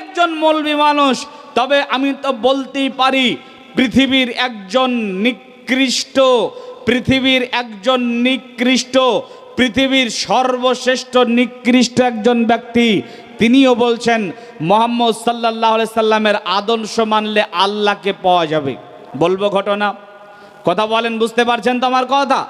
একজন মৌলবী মানুষ, তবে আমি তো বলতেই পারি, পৃথিবীর একজন নিকৃষ্ট, পৃথিবীর একজন নিকৃষ্ট, পৃথিবীর সর্বশ্রেষ্ঠ নিকৃষ্ট একজন ব্যক্তি। তিনিও বলছেন, মোহাম্মদ সাল্লাহ সাল্লামের আদর্শ মানলে আল্লাহকে পাওয়া যাবে। বলব ঘটনা। কথা বলেন, বুঝতে পারছেন তো আমার কথা?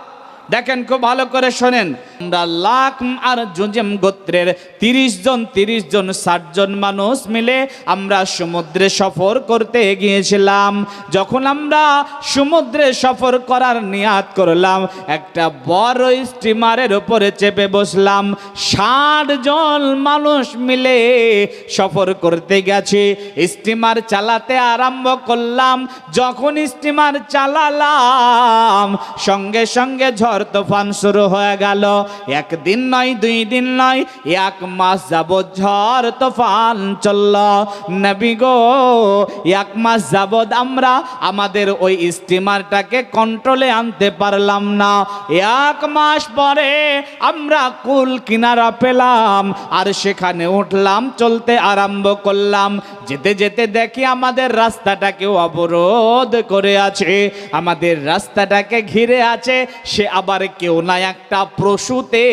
দেখেন খুব ভালো করে শোনেন। আমরা লাখ আর জুজেম গোত্রের তিরিশ জন তিরিশ জন, ষাট জন মানুষ মিলে আমরা সমুদ্রে সফর করতে গিয়েছিলাম। যখন আমরা সমুদ্রে সফর করার নিয়াত করলাম, একটা বড় স্টিমারের উপরে চেপে বসলাম। ষাট জন মানুষ মিলে সফর করতে গেছি। স্টিমার চালাতে আরম্ভ করলাম। যখন স্টিমার চালালাম, সঙ্গে সঙ্গে ঝড় তুফান শুরু হয়ে গেল। একদিন নয়, দুই দিন নয়, এক মাস যাবৎ ঝড় তুফান চলল। নবী গো, এক মাস যাবৎ আমরা আমাদের ওই স্টিমারটাকে কন্ট্রোলে আনতে পারলাম না। এক মাস পরে আমরা কুল কিনারা পেলাম আর সেখানে উঠলাম, চলতে আরম্ভ করলাম। যেতে যেতে দেখি আমাদের রাস্তাটাকে অবরোধ করে আছে। আমাদের রাস্তাটাকে ঘিরে আছে। সে আবার কেউ না একটা পশুতে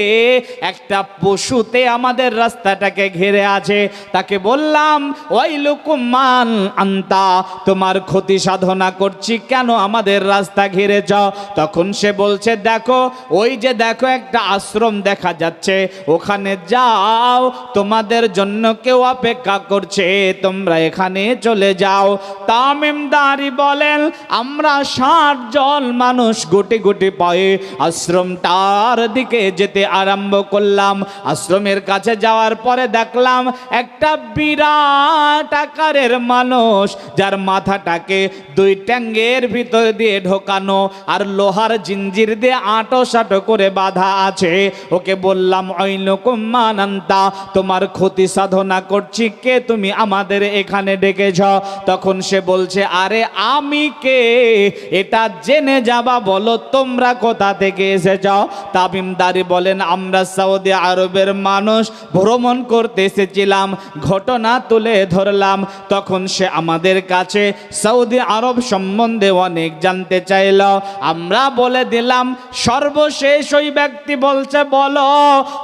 একটা পশুতে আমাদের রাস্তাটাকে ঘিরে আছে। তাকে বললাম, ওই লুকুমান আন্তা, তোমার ক্ষতি সাধনা করছি, কেন আমাদের রাস্তা ঘিরেছ তখন সে বলছে, দেখো, ওই যে দেখো একটা আশ্রম দেখা যাচ্ছে, ওখানে যাও, তোমাদের জন্য কেউ অপেক্ষা করছে, তোমরা এখানে চলে যাও। তামিমদারি বলেন, আমরা ষাট জন মানুষ গুটি গুটি পায়ে আশ্রমটার দিকে যেতে আরম্ভ করলাম। আশ্রমের কাছে যাওয়ার পরে দেখলাম একটা বিরাট আকারের মানুষ, যার মাথাটাকে দুই ট্যাঙ্গের ভিতর দিয়ে ঢোকানো আর লোহার জিঞ্জির দিয়ে আটো সাটো করে বাঁধা আছে। ওকে বললাম ঐনকুমানন্তা তোমার ক্ষতি সাধনা করছি কে? তুমি আমাদের এখানে ডেকেছ। তখন সে বলছে, আরে আমি কে? এটা জেনে যাবা বলো, তোমরা কোথা থেকে এসেছ তামিমদারি বলেন, আমরা সৌদি আরবের মানুষ, ভ্রমণ করতে এসেছিলাম, ঘটনা তুলে ধরলাম। তখন সে আমাদের কাছে সৌদি আরব সম্বন্ধে অনেক জানতে চাইল। আমরা বলে দিলাম, সর্বশেষ ওই ব্যক্তি বলছে, বলো,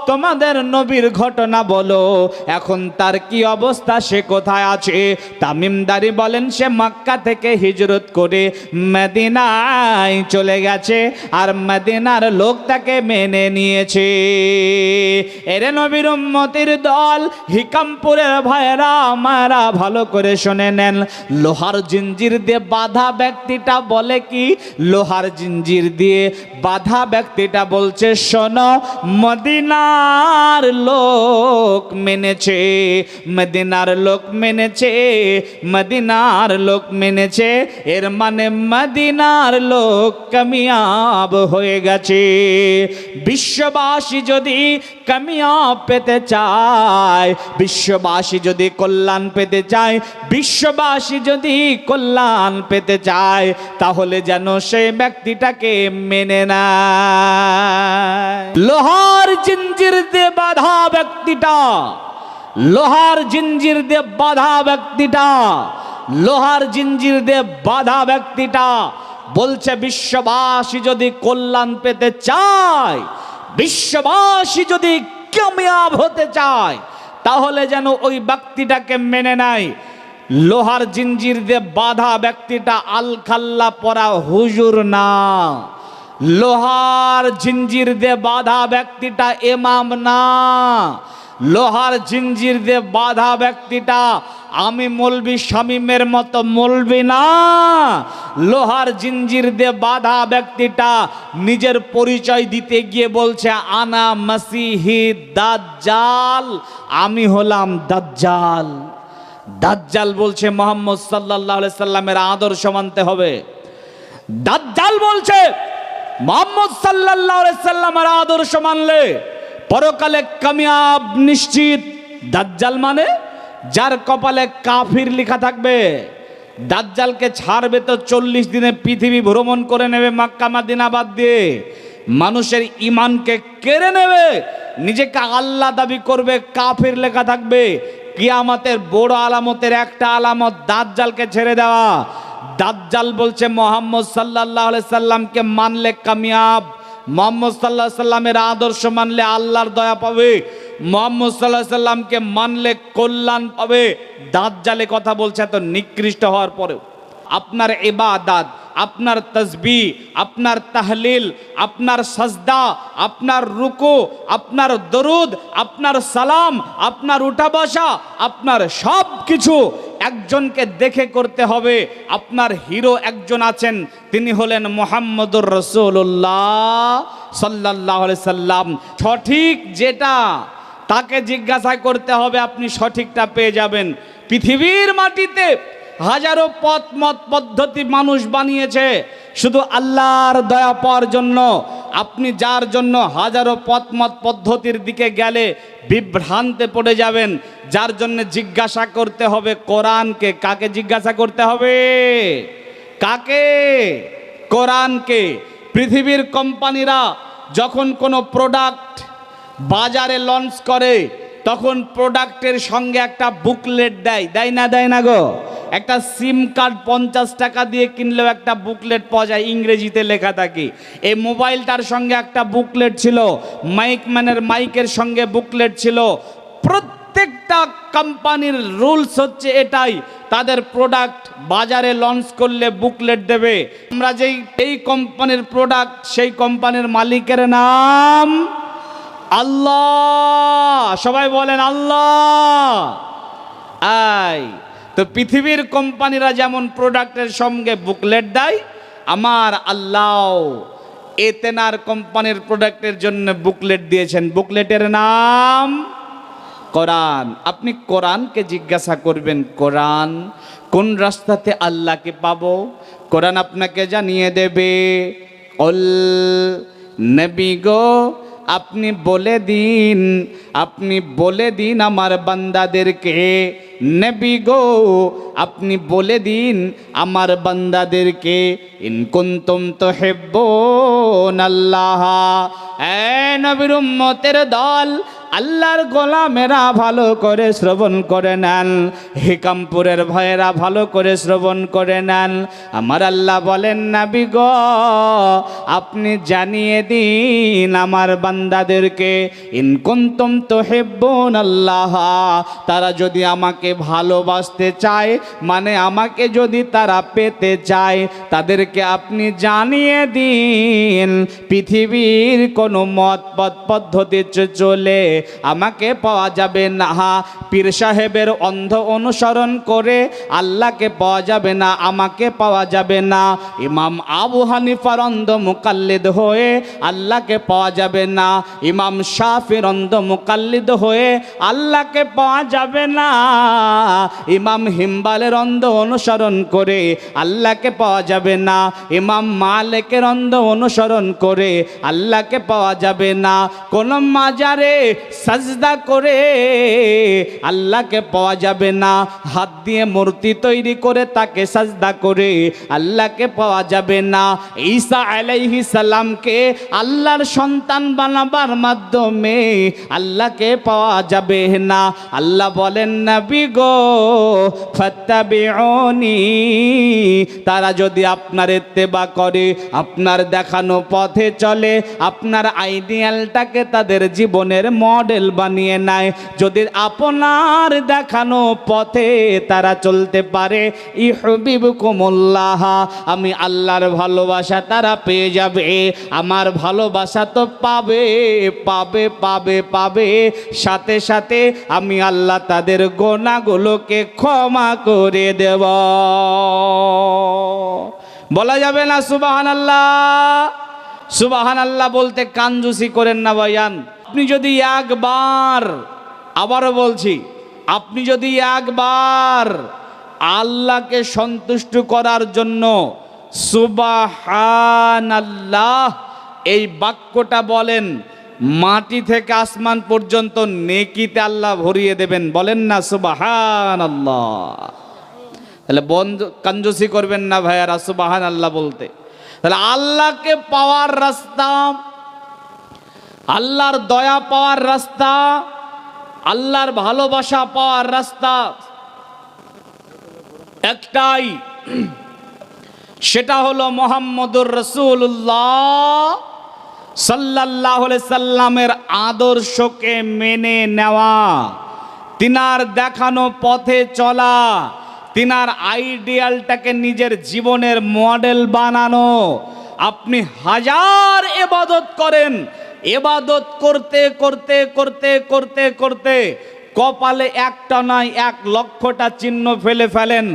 তোমাদের নবীর ঘটনা বলো। এখন তার কি অবস্থা? সে কোথায় আছে? তামিমদারি বলেন, সে মাক্কা থেকে হিজরত করে মদিনায় চলে গেছে। আর মদিনার লোক তাকে মেনে নিয়েছে। এরে নবীর উম্মতির দল হিকামপুরের ভাইরা আমারা ভালো করে শুনে নেন। লোহার জিঞ্জির দিয়ে বাধা ব্যক্তিটা বলে কি? লোহার জিঞ্জির দিয়ে বাধা ব্যক্তিটা বলছে, শোনো, মদিনার লোক মেনেছে, মদিনার লোক মেনেছে, মদিনার লোক মেনেছে, এর মানে মদিনার লোক কামিয়াব হয়ে গেছে। বিশ্ববাসী যদি কামিয়া পেতে চায়, বিশ্ববাসী যদি কল্যাণ পেতে চায়, বিশ্ববাসী যদি কল্যাণ পেতে চায়, তাহলে যেন সেই ব্যক্তিটাকে মেনে নেয়। লোহার জিঞ্জির দিয়ে বাধা ব্যক্তিটা, লোহার জিঞ্জির দিয়ে বাধা ব্যক্তিটা, লোহার জিঞ্জির দিয়ে বাধা ব্যক্তিটা বলছে, বিশ্ববাসী যদি কল্যাণ পেতে চায়, বিশ্ববাসী যদি কামিয়াব হতে চায়, তাহলে যেন ওই ব্যক্তিটাকে মেনে নেয়। লোহার জিঞ্জির দিয়ে বাধা ব্যক্তিটা আল খাল্লা পরা হুজুর না। লোহার জিঞ্জির দিয়ে বাধা ব্যক্তিটা এমাম না। লোহার জিঞ্জির দিয়ে বাধা ব্যক্তিটা আমি মলবি শামিমের মতো মলবি না। লোহার জিঞ্জির দিয়ে বাধা ব্যক্তিটা নিজের পরিচয় দিতে গিয়ে বলছে, আনা মাসিহি দাজ্জাল, আমি হলাম দাজ্জাল। দাজ্জাল বলছে, মোহাম্মদ সাল্লাহ সাল্লামের আদর্শ মানতে হবে। দাজ্জাল বলছে, মোহাম্মদ সাল্লাহ সাল্লামের আদর্শ মানলে পরকালে কামিয়াব নিশ্চিত। দাজ্জাল মানে যার কপালে কাফির লেখা থাকবে। দাজ্জালকে ছাড়বে তো চল্লিশ দিনে পৃথিবী ভ্রমণ করে নেবে মাক্কা মাদিনা বাদ দিয়ে। মানুষের ইমানকে কেড়ে নেবে, নিজেকে আল্লাহ দাবি করবে, কাফির লেখা থাকবে। কিয়ামতের বড় আলামতের একটা আলামত দাজ্জালকে ছেড়ে দেওয়া। দাজ্জাল বলছে মোহাম্মদ সাল্লাহ সাল্লামকে মানলে কামিয়াব। মোহাম্মদ সাল্লাহ সাল্লামের আদর্শ মানলে আল্লাহর দয়া পাবে। মোহাম্মদ সাল্লাহ সাল্লামকে মানলে কল্যাণ পাবে। দাঁত জালে কথা বলছে এত নিকৃষ্ট হওয়ার পরেও। আপনার এবাদাত আপনার তসবি আপনার তাহলিল, আপনার সজদা, আপনার রুকু, আপনার দরুদ, আপনার সালাম, আপনার উঠা বসা আপনার সব কিছু একজনকে দেখে করতে হবে। আপনার হিরো একজন আছেন, তিনি হলেন মোহাম্মদুর রসুল্লাহ সাল্লাহ সাল্লাম। সঠিক যেটা, তাকে জিজ্ঞাসা করতে হবে, আপনি সঠিকটা পেয়ে যাবেন। পৃথিবীর মাটিতে হাজারো পথ, মত, পদ্ধতি মানুষ বানিয়েছে। শুধু আল্লাহর দয়া পাওয়ার জন্য, আপনি যার জন্য হাজারো পথ, মত, পদ্ধতির দিকে গেলে বিভ্রান্তে পড়ে যাবেন, যার জন্য জিজ্ঞাসা করতে হবে কোরআনকে। কাকে জিজ্ঞাসা করতে হবে? কাকে? কোরআনকে। পৃথিবীর কোম্পানিরা যখন কোনো প্রোডাক্ট বাজারে লঞ্চ করে, তখন প্রোডাক্টের সঙ্গে একটা বুকলেট দেয়। দেয় না দেয় না গো? একটা সিম কার্ড পঞ্চাশ টাকা দিয়ে কিনলেও একটা বুকলেট পাওয়া যায়, ইংরেজিতে লেখা থাকে। এই মোবাইলটার সঙ্গে একটা বুকলেট ছিল মাইক ম্যানের মাইকের সঙ্গে বুকলেট ছিল। প্রত্যেকটা কোম্পানির রুলস হচ্ছে এটাই, তাদের প্রোডাক্ট বাজারে লঞ্চ করলে বুকলেট দেবে। আমরা যেই, এই কোম্পানির প্রোডাক্ট সেই কোম্পানির মালিকের নাম আল্লাহ। সবাই বলেন আল্লাহ। আই তো পৃথিবীর কোম্পানিরা যেমন প্রোডাক্টের সঙ্গে বুকলেট দেয়, আমার আল্লাহ এতেনার কোম্পানির প্রোডাক্টের জন্য বুকলেট দিয়েছেন। বুকলেটের নাম কোরআন। আপনি কোরআনকে জিজ্ঞাসা করবেন, কোরআন কোন রাস্তাতে আল্লাহকে পাবো? কোরআন আপনাকে জানিয়ে দেবে, অল নবী গো আপনি বলে দিন, আপনি বলে দিন আমার বান্দাদেরকে। নেবি গো, আপনি বলে দিন আমার বান্দাদেরকে। ইনকুন্তুম তো হেব্বন আল্লাহ এ নবীর উম্মতের দল আল্লাহর গোলামেরা ভালো করে শ্রবণ করে নেন, হিকামপুরের ভয়েরা ভালো করে শ্রবণ করে নেন। আমার আল্লাহ বলেন, নাবি গ, আপনি জানিয়ে দিন আমার বান্দাদেরকে ইনকুন্তম তো হেব্বন আল্লাহ তারা যদি আমাকে ভালোবাসতে চায় মানে আমাকে যদি তারা পেতে চায়, তাদেরকে আপনি জানিয়ে দিন। পৃথিবীর কোনো মত পদ্ধতি চলে আমাকে পাওয়া যাবে না পীর সাহেবের অন্ধ অনুসরণ করে আল্লাহকে পাওয়া যাবে না, আমাকে পাওয়া যাবে না। ইমাম আবু হানিফার অন্ধ মুকাল্লিদ হয়ে আল্লাহকে পাওয়া যাবে না। ইমাম শাফির অন্ধ মুকাল্লিদ হয়ে আল্লাহকে পাওয়া যাবে না। ইমাম হিম্বালের অন্ধ অনুসরণ করে আল্লাহকে পাওয়া যাবে না। ইমাম মালিকের অন্ধ অনুসরণ করে আল্লাহকে পাওয়া যাবে না। কোন মাজারে সাজদা করে আল্লাহকে পাওয়া যাবে না। হাত দিয়ে মূর্তি তৈরি করে তাকে সাজদা করে আল্লাহকে পাওয়া যাবে না। ঈসা আলাইহি সালামকে আল্লাহর সন্তান বানাবার মাধ্যমে আল্লাহকে পাওয়া যাবে না। আল্লাহ বলেন, নবী গো, ফাত্তাবিউনি। তারা যদি আপনার ইত্তেবা করে, আপনার দেখানো পথে চলে, আপনার আইডিয়ালটাকে তাদের জীবনের মডেল বানিয়ে নেয় যদি আপনার দেখানো পথে তারা চলতে পারে ইহবিবকুমুল্লাহ আমি আল্লাহর ভালোবাসা তারা পেয়ে যাবে। আমার ভালোবাসা তো পাবে পাবে পাবে পাবে। সাথে সাথে আমি আল্লাহ তাদের গোনাগুলোকে ক্ষমা করে দেব। বলা যাবে না সুবাহান আল্লাহ সুবাহান আল্লাহ বলতে কানজুসি করেন না, ভাইয়ান। আপনি যদি একবার, আবারও বলছি, আপনি যদি একবার আল্লাহকে সন্তুষ্ট করার জন্য সুবাহান আল্লাহ এই বাক্যটা বলেন, মাটি থেকে আসমান পর্যন্ত নেকিতে আল্লাহ ভরিয়ে দেবেন, বলেন না সুবাহান আল্লাহ তাহলে বন্ধ কাঞ্জুসি করবেন না ভাইয়ারা সুবাহান আল্লাহ বলতে। তাহলে আল্লাহকে পাওয়ার রাস্তা আল্লাহর দয়া পাওয়ার রাস্তা, আল্লাহর ভালোবাসা পাওয়ার রাস্তা। একটাই, সেটা হলো মোহাম্মদুর রসুল্লাহ সাল্লাহ সাল্লামের আদর্শকে মেনে নেওয়া, তিনার দেখানো পথে চলা, তিনার আইডিয়ালটাকে নিজের জীবনের মডেল বানানো। আপনি হাজার এবাদত করেন এবাদত করতে করতে করতে করতে করতে কপালে একটা নয় এক লক্ষটা চিহ্ন ফেলে ফেলেন।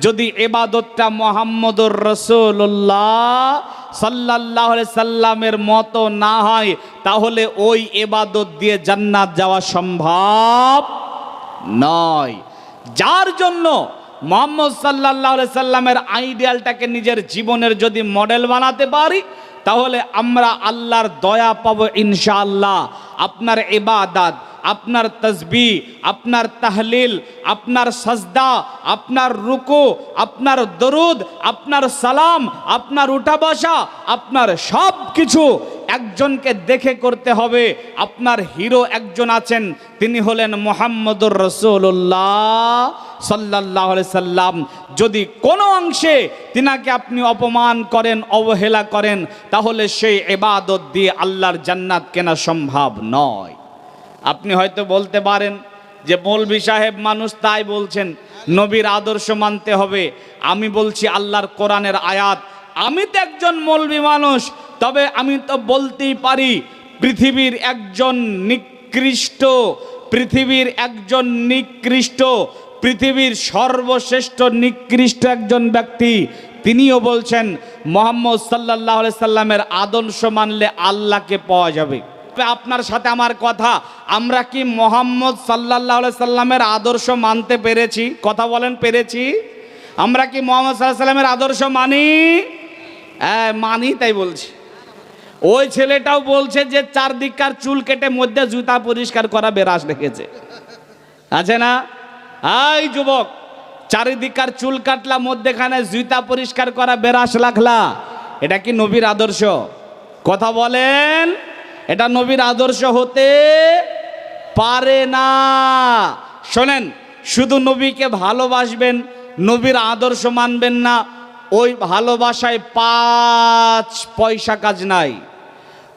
যদি এবাদতটা মোহাম্মদুর রসুল্লাহ সাল্লাহ সাল্লামের মতো না হয়, তাহলে ওই এবাদত দিয়ে জান্নাত যাওয়া সম্ভব নয়। যার জন্য মোহাম্মদ সাল্লাহ সাল্লামের আইডিয়ালটাকে নিজের জীবনের যদি মডেল বানাতে পারি তাহলে আমরা আল্লাহর দয়া পাব ইনশাআল্লাহ। আপনার এবাদাত আপনার তসবি, আপনার তাহলিল, আপনার সজদা, আপনার রুকু, আপনার দরুদ, আপনার সালাম, আপনার উঠা বসা আপনার সব কিছু একজনকে দেখে করতে হবে। আপনার হিরো একজন আছেন, তিনি হলেন মোহাম্মদুর রসুল্লাহ সাল্লাহ সাল্লাম। যদি কোনো অংশে তিনাকে আপনি অপমান করেন, অবহেলা করেন, তাহলে সেই এবাদত দিয়ে আল্লাহর জান্নাত কেনা সম্ভব নয়। আপনি হয়তো বলতে পারেন যে, মৌলভি সাহেব, মানুষ তাই বলছেন, নবীর আদর্শ মানতে হবে। আমি বলছি আল্লাহর কোরআনের আয়াত আমি তো একজন মৌলবি মানুষ, তবে আমি তো বলতেই পারি, পৃথিবীর একজন নিকৃষ্ট, পৃথিবীর একজন নিকৃষ্ট, পৃথিবীর সর্বশ্রেষ্ঠ নিকৃষ্ট একজন ব্যক্তি। তিনিও বলছেন, মোহাম্মদ সাল্লাহ সাল্লামের আদর্শ মানলে আল্লাহকে পাওয়া যাবে। আপনার সাথে আমার কথা, আমরা কি মোহাম্মদ সাল্লাহ সাল্লামের আদর্শ মানতে পেরেছি? কথা বলেন, পেরেছি? আমরা কি মোহাম্মদ সাল্লাহ সাল্লামের আদর্শ মানি? হ্যাঁ মানি তাই বলছি। ওই ছেলেটাও বলছে যে চারদিককার চুল কেটে মধ্যে জুতা পরিষ্কার করা বেরাস রেখেছে। আছে না? এই যুবক চারিদিকার চুল কাটলা, মধ্যেখানে জুতা পরিষ্কার করা বেরাস লাগলা এটা কি নবীর আদর্শ? কথা বলেন, এটা নবীর আদর্শ হতে পারে না। শোনেন, শুধু নবীকে ভালোবাসবেন, নবীর আদর্শ মানবেন না। ওই ভালোবাসায় পাঁচ পয়সা কাজ নাই।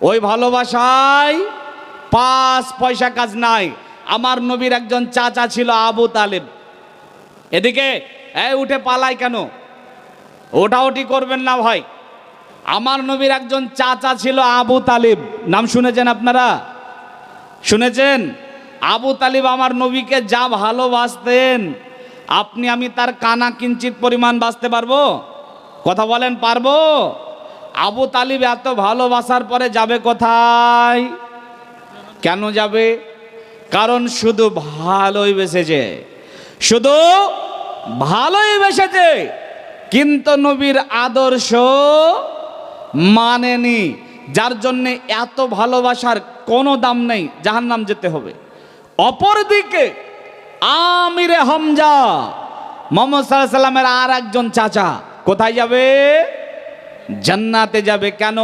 ওই ভালোবাসায় পাঁচ পয়সা কাজ নাই। আমার নবীর একজন চাচা ছিল আবু তালেব। এদিকে, এই উঠে পালায় কেন? ওটাওটি করবেন না ভাই। আমার নবীর একজন চাচা ছিল আবু তালিব। নাম শুনেছেন আপনারা? শুনেছেন? আবু তালিব আমার নবীকে যা ভালোবাসতেন, আপনি আমি তার কানা কিঞ্চিত পরিমাণ বাঁচতে পারব? কথা বলেন, পারব? আবু তালিব এত ভালোবাসার পরে যাবে কোথায়? কেন যাবে? কারণ শুধু ভালোই বেসেছে। শুধু ভালোই বেসেছে, কিন্তু নবীর আদর্শ মানেনি, যার জন্যে এত ভালোবাসার কোনো দাম নেই যাহার নাম যেতে হবে। অপরদিকে আমিরে হামজা, মোহাম্মদ সাল্লাহ সাল্লামের আর একজন চাচা কোথায় যাবে? জান্নাতে যাবে কেন?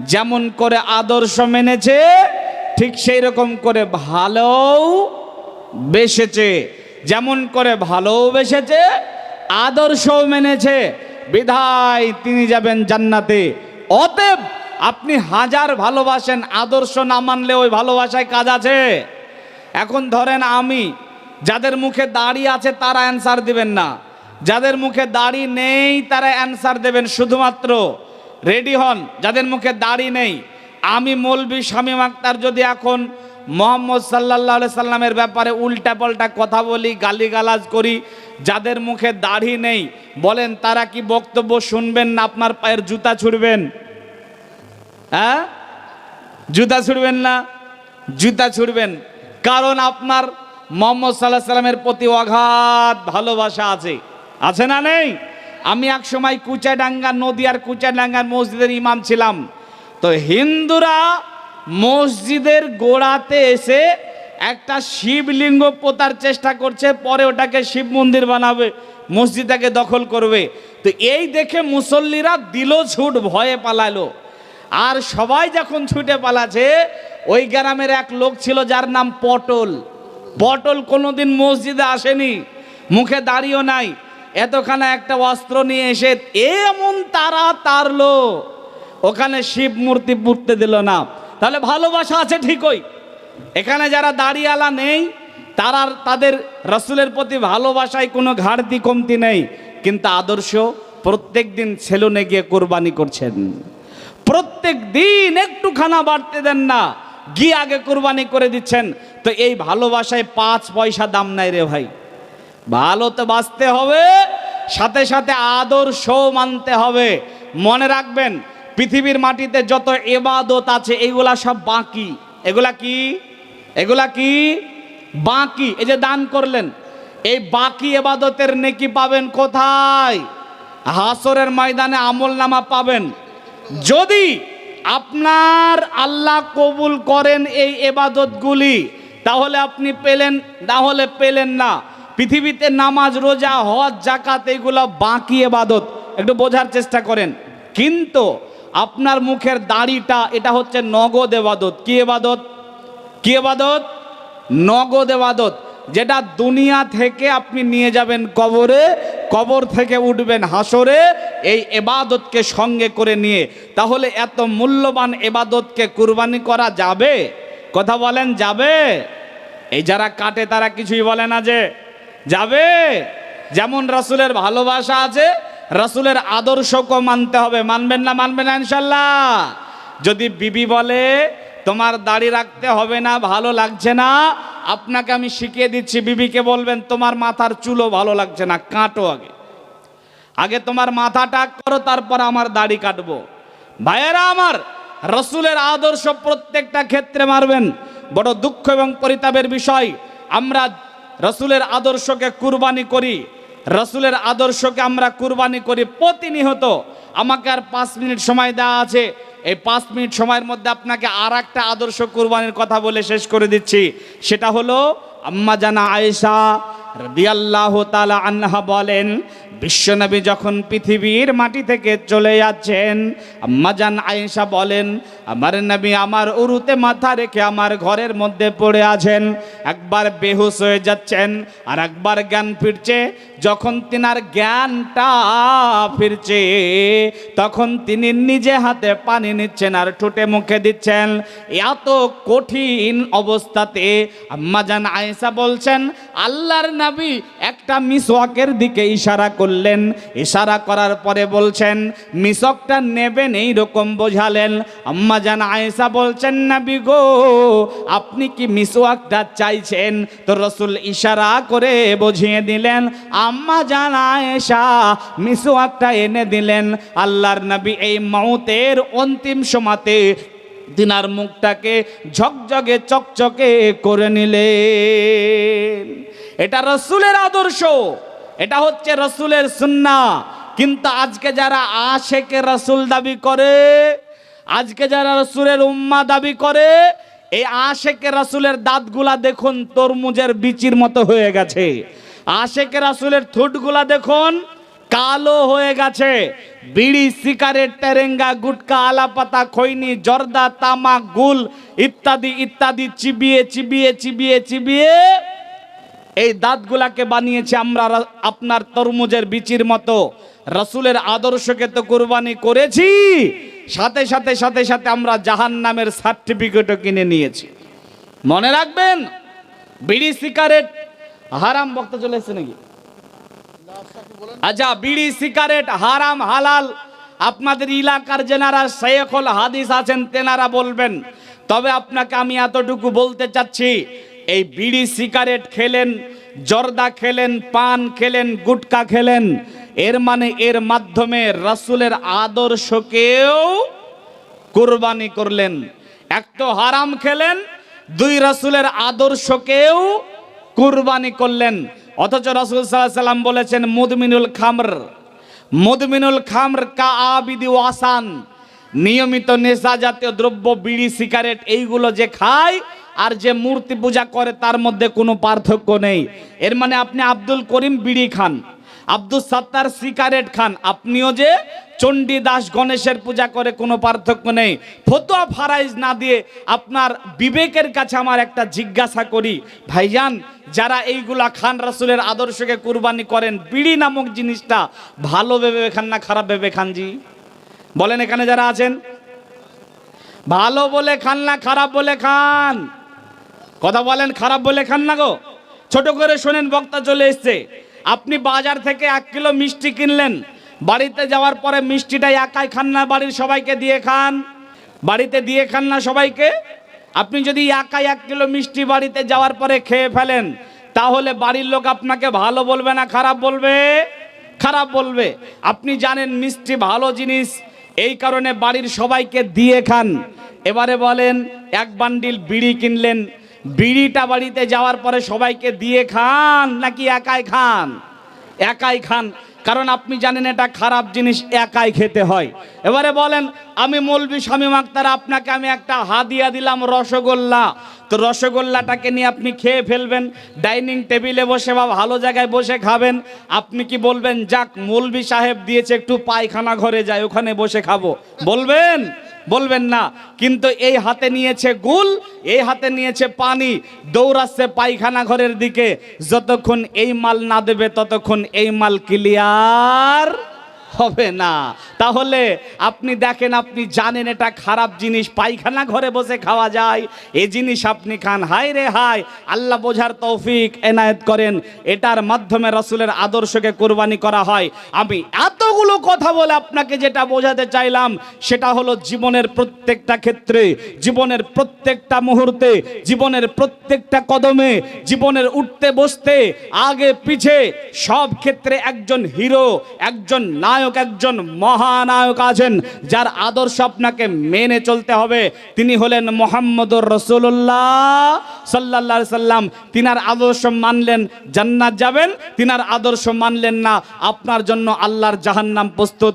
যেমন করে আদর্শ মেনেছে, ঠিক সেই রকম করে ভালো বেসেছে। যেমন করে ভালোবেসেছে আদর্শও মেনেছে। বিধায় তিনি যাবেন জান্নাতে। অতএব আপনি হাজার ভালোবাসেন, আদর্শ না মানলে ওই ভালোবাসায় কাজ আছে। এখন ধরেন আমি, যাদের মুখে দাড়ি আছে তারা অ্যান্সার দিবেন না। যাদের মুখে দাড়ি নেই, তারা অ্যান্সার দেবেন শুধুমাত্র রেডি হন। যাদের মুখে দাড়ি নেই, আমি মৌলবি স্বামী আক্তার যদি এখন মোহাম্মদ সাল্লাহ সাল্লামের ব্যাপারে উল্টা পাল্টা কথা বলি, গালিগালাজ করি, যাদের মুখে দাড়ি নেই, বলেন তারা কি বক্তব্য শুনবেন না আপনার পায়ের জুতা ছুড়বেন? হ্যাঁ? জুতা ছুড়বেন না? জুতা ছুড়বেন। কারণ আপনার মোহাম্মদ সাল্লাহ সাল্লামের প্রতি অগাধ ভালোবাসা আছে। আছে না নেই? আমি এক সময় কুচাডাঙ্গা নদীয়ার কুচাডাঙ্গার মসজিদের ইমাম ছিলাম। তো হিন্দুরা মসজিদের গোড়াতে এসে একটা শিবলিঙ্গ পোতার চেষ্টা করছে, পরে ওটাকে শিব মন্দির বানাবে, মসজিদটাকে দখল করবে। তো এই দেখে মুসল্লিরা দিল ছুট ভয়ে পালালো। আর সবাই যখন ছুটে পালাছে, ওই গ্রামের এক লোক ছিল যার নাম পটল। পটল কোনোদিন মসজিদে আসেনি, মুখে দাঁড়িয়েও নাই। এতখানা একটা অস্ত্র নিয়ে এসে এমন তারা তারলো ওখানে শিব মূর্তি পুঁততে দিল না। তাহলে ভালোবাসা আছে ঠিকই। এখানে যারা দাড়িয়ালা নেই, তারা তাদের রসুলের প্রতি ভালোবাসায় কোনো ঘাটতি, কমতি নেই। কিন্তু আদর্শ, প্রত্যেক দিন সেলুনে গিয়ে কোরবানি করছেন। প্রত্যেক দিন একটু খানা বাড়তে দেন না, গিয়ে আগে কোরবানি করে দিচ্ছেন। তো এই ভালোবাসায় পাঁচ পয়সা দাম নাই রে ভাই। ভালো তো বাঁচতে হবে, সাথে সাথে আদর্শ মানতে হবে। মনে রাখবেন, পৃথিবীর মাটিতে যত এবাদত আছে এগুলা সব বাকি। এগুলা কি? এগুলা কি? বাকি। এই যে দান করলেন, এই বাকি এবাদতের নেকি পাবেন কোথায়? হাসরের ময়দানে আমল নামা পাবেন। যদি আপনার আল্লাহ কবুল করেন এই এবাদতগুলি তাহলে আপনি পেলেন, না হলে পেলেন না। পৃথিবীতে নামাজ, রোজা, হজ জাকাত এগুলো বাকি এবাদত। একটু বোঝার চেষ্টা করেন। কিন্তু আপনার মুখের দাড়িটা, এটা হচ্ছে নগদ এবাদত। কি এবাদত? কি এবাদত? নগদ এবাদত। যেটা দুনিয়া থেকে আপনি নিয়ে যাবেন কবরে, কবর থেকে উঠবেন হাসরে, এই এবাদতকে সঙ্গে করে নিয়ে। তাহলে এত মূল্যবান এবাদতকে কুরবানি করা যাবে? কথা বলেন, যাবে? এই যারা কাটে তারা কিছুই বলে না যে যাবে? যেমন রাসূলের ভালোবাসা আছে, রাসূলের আদর্শকে মানতে হবে। মানবেন না মানবেন না ইনশাল্লাহ যদি বিবি বলে, তোমার দাড়ি রাখতে হবে না, ভালো লাগছে না, আপনাকে আমি শিখিয়ে দিচ্ছি। বিবিকে বলবেন, তোমার মাথার চুলও ভালো লাগছে না, কাটো আগে। আগে তোমার মাথাটা করো, তারপর আমার দাড়ি কাটবো। ভাইয়েরা আমার, রসুলের আদর্শ প্রত্যেকটা ক্ষেত্রে মারবেন। বড় দুঃখ এবং পরিতাপের বিষয়, আমরা রসুলের আদর্শকে কুরবানি করি, রসুলের আদর্শকে আমরা কুরবানি করি প্রতিনিহত। আমাকে আর পাঁচ মিনিট সময় দেওয়া আছে। এই পাঁচ মিনিট সময়ের মধ্যে আপনাকে আর একটা আদর্শ কুরবানির কথা বলে শেষ করে দিচ্ছি। সেটা হলো, আম্মা জানা আয়েশা তাআলা আনহা বলেন, বিশ্বনবী যখন পৃথিবীর মাটি থেকে চলে যাচ্ছেন, আম্মা জান আয়েশা বলেন, আমার নবী আমার উরুতে মাথা রেখে আমার ঘরের মধ্যে পড়ে আছেন, একবার বেহুশ হয়ে যাচ্ছেন, আর একবার জ্ঞান ফিরছে, যখন তিনার জ্ঞানটা ফিরছে, তখন তিনি নিজে হাতে পানি নিচ্ছেন আর ঠোঁটে মুখে দিচ্ছেন। এত কঠিন অবস্থাতে আম্মাজান আয়েশা বলছেন, আল্লাহর নবী একটা মিসওয়াকের দিকে ইশারা করলেন। ইশারা করার পরে বলছেন মিসকটা নেবেন এই রকম বোঝালেন আম্মাজান আয়েশা বলছেন, নবী গো, আপনি কি মিসওয়াকটা চাইছেন? তো রসুল ইশারা করে বুঝিয়ে দিলেন, আম্মা জান আয়েশা, মিসওয়াকটা এনে দিলেন। আল্লাহর নবী এই মৌতের অন্তিম সমাতে দিনার মুখটাকে ঝকঝকে চকচকে করে নিলেন। এটা রসুলের আদর্শ, এটা হচ্ছে রসুলের সুন্না। কিন্তু আজকে যারা আশেকে রসুল দাবি করে, আজকে যারা রসুলের উম্মা দাবি করে, এই আশেকে রসুলের দাঁতগুলা দেখুন তরমুজের বিচির মতো হয়ে গেছে। আশেকে রসুলের ঠোঁটগুলা দেখুন কালো হয়ে গেছে। বিড়ি, সিগারেট, টেরেঙ্গা, গুটকা, আলাপাতা, খৈনি, জর্দা, তামাক, গুল ইত্যাদি ইত্যাদি চিবিয়ে চিবিয়ে চিবিয়ে চিবিয়ে এই দাঁতগুলাকে বানিয়েছে আমরা আপনার তরমুজের বিচির মতো। রসুলের আদর্শকে তো কোরবানি করেছি। সাথে সাথে সাথে সাথে আমরা জাহান নামের সার্টিফিকেটও কিনে নিয়েছি। মনে রাখবেন, বিড়ি সিগারেট হারাম, বক্তা চলে এসছে নাকি? আচ্ছা বিড়ি সিগারেট হারাম, হালাল। আপনাদের এলাকার যেনারা শেখল হাদিস আছেন, তেনারা বলবেন, তবে আপনাকে আমি এতটুকু বলতে চাচ্ছি এই বিড়ি সিগারেট খেলেন, জর্দা খেলেন, পান খেলেন, গুটকা খেলেন। এর মানে এর মাধ্যমে রাসূলের আদর্শকেও কোরবানি করলেন। এক তো হারাম খেলেন, দুই রাসূলের আদর্শকেও কুরবানি করলেন। অথচ রাসূল আলাইহি সাল্লাম বলেছেন, মুদমিনুল খামর। মুদমিনুল খামর কা আবিদি ওয়াসান নিয়মিত নেশা জাতীয় দ্রব্য, বিড়ি, সিগারেট, এইগুলো যে খায় আর যে মূর্তি পূজা করে তার মধ্যে কোনো পার্থক্য নেই। এর মানে আপনি আব্দুল করিম বিড়ি খান, আব্দুল সাত্তার সিগারেট খান, আপনিও যে চণ্ডী দাস গণেশের পূজা করে কোনো পার্থক্য নেই। ফতোয়া ফারাইজ না দিয়ে আপনার বিবেকের কাছে আমার একটা জিজ্ঞাসা করি, ভাইজান, যারা এইগুলা খান রাসুলের আদর্শকে কুরবানি করেন, বিড়ি নামক জিনিসটা ভালো ভেবে খান না খারাপ ভেবে খান জি? বলেন এখানে যারা আছেন, ভালো বলে খান না খারাপ বলে খান? কথা বলেন, খারাপ বলে খান না গো। ছোট করে শোনেন, বক্তা চলে এসছে। আপনি বাজার থেকে এক কিলো মিষ্টি কিনলেন। বাড়িতে যাওয়ার পরে মিষ্টিটা একাই খান না, বাড়ির সবাইকে দিয়ে খান। বাড়িতে দিয়ে খান না সবাইকে? আপনি যদি একাই এক কিলো মিষ্টি বাড়িতে যাওয়ার পরে খেয়ে ফেলেন, তাহলে বাড়ির লোক আপনাকে ভালো বলবে না খারাপ বলবে? খারাপ বলবে। আপনি জানেন মিষ্টি ভালো জিনিস, এই কারণে বাড়ির সবাইকে দিয়ে খান। এবারে বলেন, এক বান্ডিল বিড়ি কিনলেন বিড়িটা বাড়িতে যাওয়ার পরে সবাইকে দিয়ে খান নাকি একাই খান? একাই খান। কারণ আপনি জানেন এটা খারাপ জিনিস, একাই খেতে হয়। এবারে বলেন, আমি মৌলবি স্বামী মাক্তার, আপনাকে আমি একটা হাদিয়া দিলাম, রসগোল্লা। তো রসগোল্লাটাকে নিয়ে আপনি খেয়ে ফেলবেন, ডাইনিং টেবিলে বসে বা ভালো জায়গায় বসে খাবেন। আপনি কি বলবেন, যাক মৌলবি সাহেব দিয়েছে, একটু পায়খানা ঘরে যায় ওখানে বসে খাব। বলবেন? বলবেন না, কিন্তু এই হাতে নিয়েছে গুল, এই হাতে নিয়েছে পানি। দৌড়াচ্ছে পায়খানা ঘরের দিকে। যতক্ষণ এই মাল না দেবে, ততক্ষণ এই মাল ক্লিয়ার হবে না। তাহলে আপনি দেখেন, আপনি জানেন এটা খারাপ জিনিস, পায়খানা ঘরে বসে খাওয়া যায়। এই জিনিস আপনি খান। হাই রে হাই আল্লাহ বোঝার তৌফিক এনায়েত করেন। এটার মাধ্যমে রসুলের আদর্শকে কোরবানি করা হয়। আমি এতগুলো কথা বলে আপনাকে যেটা বোঝাতে চাইলাম, সেটা হলো জীবনের প্রত্যেকটা ক্ষেত্রে, জীবনের প্রত্যেকটা মুহূর্তে, জীবনের প্রত্যেকটা কদমে, জীবনের উঠতে বসতে, আগে পিছে সব ক্ষেত্রে একজন হিরো, একজন নায়ক একজন মহানায়ক আছেন, যার আদর্শ আপনাকে মেনে চলতে হবে। তিনি হলেন মোহাম্মদুর রসুল্লাহ সাল্লা সাল্লাম। তিনার আদর্শ মানলেন জান্নাত যাবেন, তিনার আদর্শ মানলেন না। আপনার জন্য আল্লাহর জাহান্নাম প্রস্তুত।